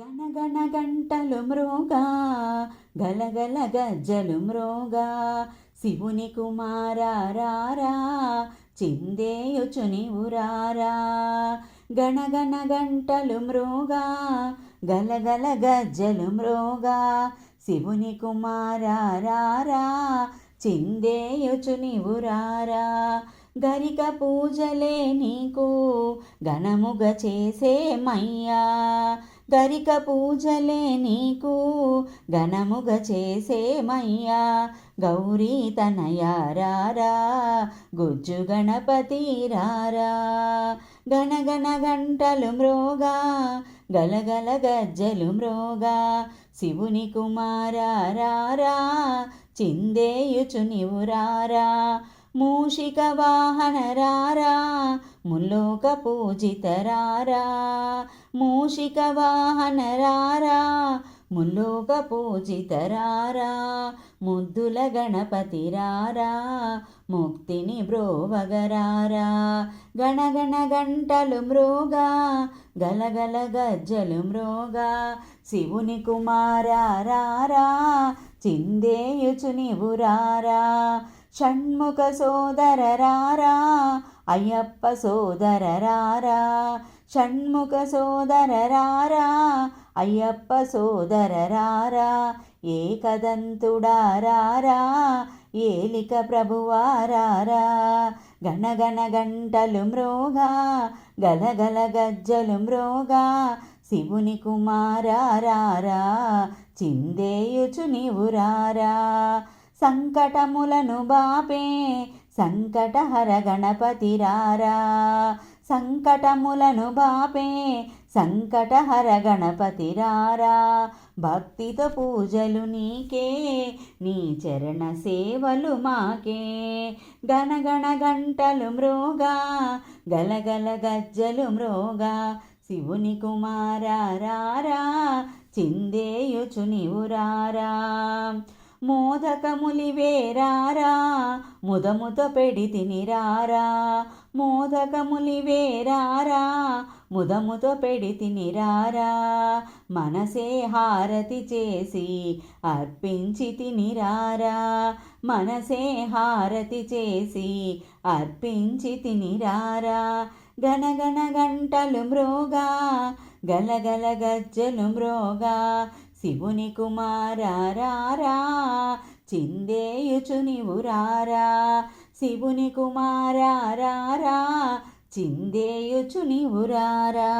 గణగణ గంటలు మృగా గలగల గజ్జలు మృగా. శివుని కుమారారా చిందేయుచుని ఉరారా. గణగణ గంటలు మృగా గలగల గజ్జలు మృగా. శివుని కుమారారా చిందేయుచుని ఉరారా. గరిక పూజలే నీకు ఘనముగ చేసే మయ్యా పూజలే నీకు ఘనముగ చేసే మయ్యా గౌరీ తనయారారా గుజ్జు గణపతి రారా? గణగణ గంటలు మ్రోగా గలగల గజ్జలు మ్రోగా శివుని కుమారారా చిందేయుచు నివురారా మూషిక వాహన రారా ముల్లోక పూజితరారా మూషిక వాహనరారా ముల్లోక పూజితరారా ముద్దుల గణపతి రారా ముక్తిని బ్రోవగరారా. గణగణ గంటలు మ్రోగా గలగల గజ్జలు మ్రోగా శివుని కుమారారా చిందేయుచు నీవురారా షణ్ముఖ సోదర రారా అయ్యప్ప సోదరరారా షణ్ముఖ సోదరరారా అయ్యప్ప సోదరరారా ఏ ఏకదంతుడారారా ఏలిక ప్రభువారారా గణగణ గంటలు మ్రోగా గలగల గజ్జలు మ్రోగా శివుని కుమారారా చిందేయుచు నీవురారా సంకటములను బాపే సంకటహర గణపతి రారా సంకటములను బాపే సంకటహర గణపతి రారా భక్తితో పూజలు నీకే నీ చరణ సేవలు మాకే. గణగణ గంటలు మృగా గలగల గజ్జలు మృగా శివుని కుమారారా చిందేయుచు నీవురారా మోదకములివేరారా ముదముతో పెడి తినిరారా. మోదకములివేరారా ముదముతో పెడి తినిరారా. మనసే హారతి చేసి అర్పించి తినిరారా. మనసే హారతి చేసి అర్పించి తినిరారా. గణగణ గంటలు మ్రోగా గలగల గజ్జలు మ్రోగా శివుని కుమారారా చిందేయుచు నీవురారా శివుని కుమారారా చిందేయుచు నీవురారా